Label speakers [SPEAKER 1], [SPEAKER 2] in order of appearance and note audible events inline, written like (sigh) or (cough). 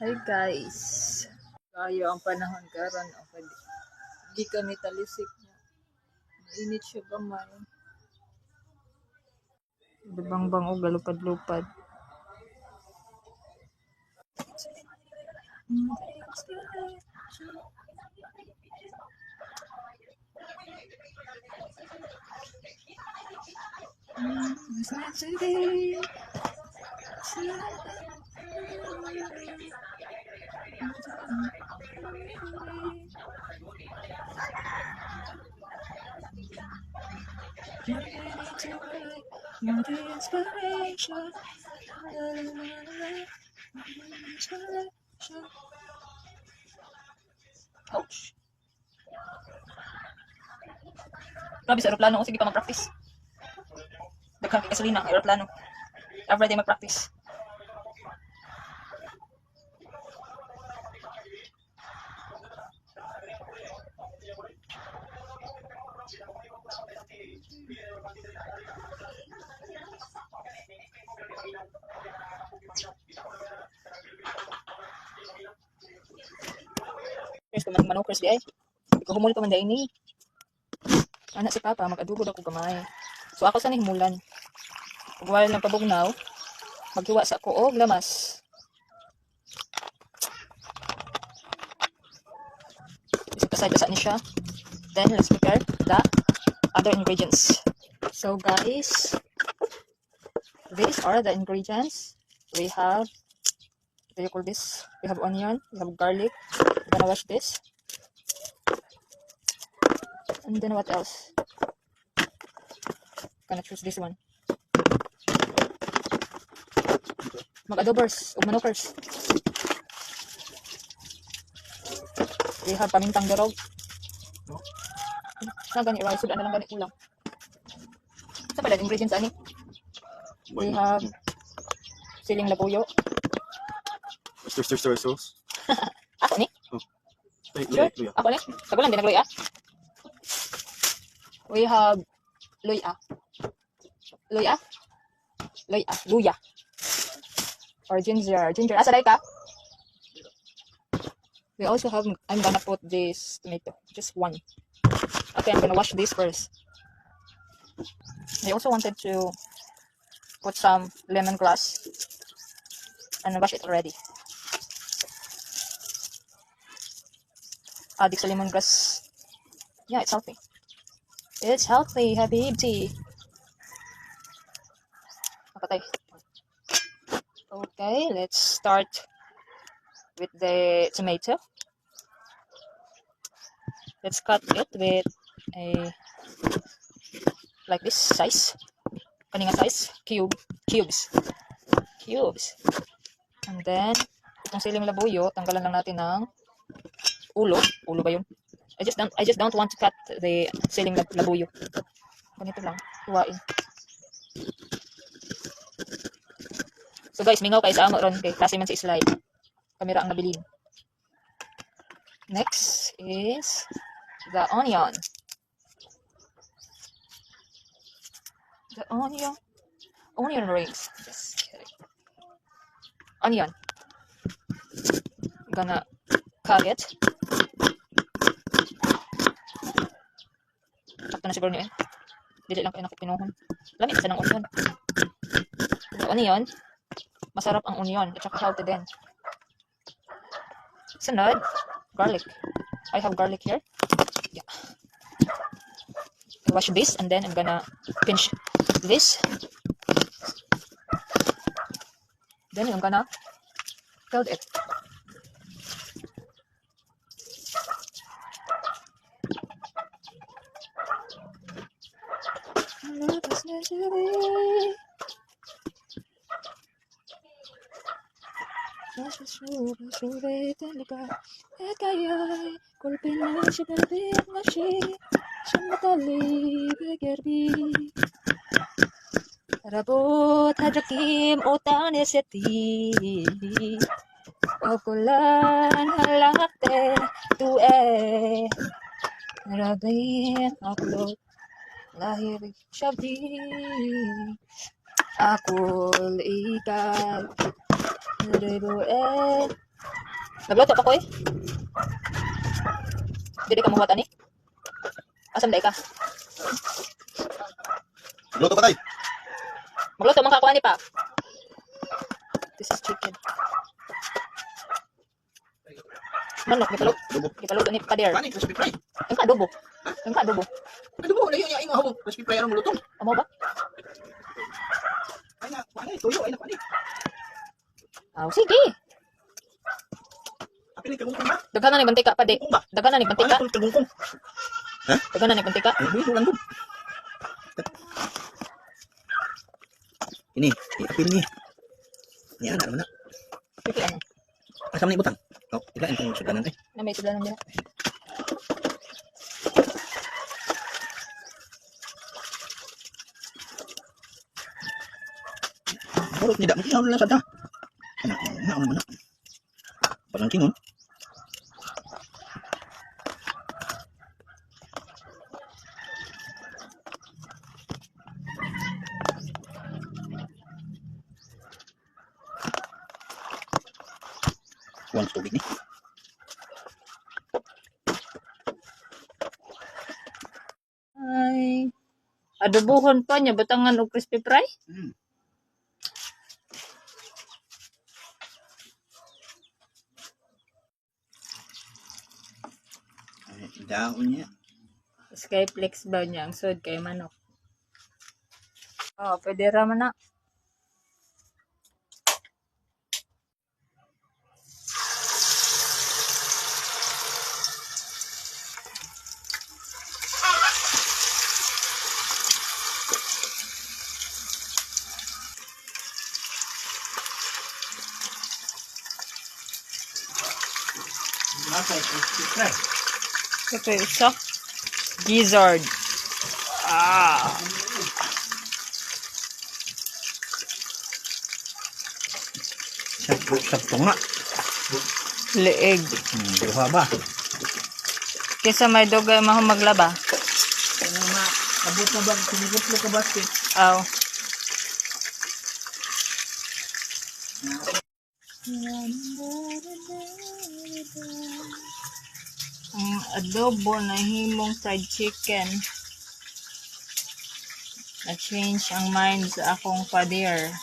[SPEAKER 1] Hi guys. Kayo ang panahon karon o pwede. Di kami talisik niya. Mainit siya gamay. Dabang bang o galupad-lupad. You're the inspiration. Ouch. Grabe sa aeroplano ko. Sige pa mag-practice. Daghang kay gasolina aeroplano. Everyday mag-practice. Chris, kuman manok Chris di ay. Ikaw pa man dahil ni. Anak si Papa, mag-adugo daw ko gamay. So ako sa himulan. Pag wala ng pabugnaw, maghiwa sa ko og lamas. Isipasay-pasa ni siya. Then, let's prepare the other ingredients. So guys, these are the ingredients. We have, what do you call this? We have onion, we have garlic. Gonna wash this. And then what else? Gonna choose this one. Mag-adobers o manokers. We have pamintang darog. Na gani rice, sudan na lang gani ulang. Sa pala ingredients ani? We have siling labuyo.
[SPEAKER 2] Stir, stir, stir sauce. (laughs)
[SPEAKER 1] Ako ni? Sure. Ako din nagluya. Ah. We have luya. Ah. Luya? Ah. Luya. Luya. Or ginger. Ginger. Asa ka? We also have, I'm gonna put this tomato. Just one. Okay, I'm gonna wash this first. I also wanted to put some lemongrass and wash it already. Adik sa lemongrass. Yeah, it's healthy. It's healthy, Habibti. Napatay. Okay, let's start with the tomato. Let's cut it with a like this size. Kaninga size, cube, cubes. Cubes. And then, itong siling labuyo, tanggalan lang natin ng ulo. Ulo ba yun? I just don't I just don't want to cut the siling lab labuyo. Ganito lang, huwain. So guys, mingaw kay sa amo ron kay klase man sa slide. Kamera ang nabilin. Next is the onion. The onion. Onion rings. Just. Onion. Gonna cut it. Na siguro niyo eh. Dili lang kayo naku pinuhon. Lamit sa ng onion. The onion. Masarap ang onion. At saka healthy din. Sunod. Garlic. I have garlic here. Yeah. I wash this and then I'm gonna pinch this. Then I'm gonna build it. Lumabas na eh. Nasa suba, suba talaga. Eh kaya'y kulpin na siya, balbit na siya. Siya matali, begerbi. Rabot hajakim utan eseti. Okulan halakte tue. Rabin aklot lahir shabdi. Akul ikal Ribu eh Nagluto pa ko eh. Dili ka muhuwat ani? Asam day ka?
[SPEAKER 2] Luto pa tayo.
[SPEAKER 1] Magluto man ka kuha ni pa. This is chicken. Manok, gipaluto.
[SPEAKER 2] Adobo.
[SPEAKER 1] Gipaluto ni Pader.
[SPEAKER 2] Paano yung crispy fry?
[SPEAKER 1] Yung ka adobo. Yung ka. Adobo,
[SPEAKER 2] Crispy fry anong lutong.
[SPEAKER 1] Amo ba?
[SPEAKER 2] Ay na, paano tuyo ay na paano.
[SPEAKER 1] Aw, sige.
[SPEAKER 2] Apil kagong ba?
[SPEAKER 1] Daghan na ni mantika pa di.
[SPEAKER 2] Kung ba?
[SPEAKER 1] Daghan na ni mantika.
[SPEAKER 2] Paano kagong kung?
[SPEAKER 1] Daghan na ni mantika.
[SPEAKER 2] Ay, buhay lang dun. Ini, iapil ni. Yan na naman na.
[SPEAKER 1] Sige ano.
[SPEAKER 2] Asam na ibutang. Oh, ilain kong sudanan eh.
[SPEAKER 1] Na may sudlan nila.
[SPEAKER 2] Murot ni da, mungkin ako lang sada. Anak, na naman na. Parang kingon. Once tubig ni.
[SPEAKER 1] Ay. Adobohon pa niya batangan og crispy fry?
[SPEAKER 2] Hmm. Daon niya.
[SPEAKER 1] Skyflex ba niya ang sud kay manok? Oh, pwede ra man na.
[SPEAKER 2] Crispy fry.
[SPEAKER 1] Ito yung isa. Gizzard. Ah.
[SPEAKER 2] Sakto, sakto nga.
[SPEAKER 1] Leeg.
[SPEAKER 2] Hmm, duha ba?
[SPEAKER 1] Kesa may dugay maho maglaba.
[SPEAKER 2] Ano nga, abot na ba? Sinigutlo ka basket.
[SPEAKER 1] Aw. Ang adobo na himong fried chicken. Na-change ang mind sa akong pader.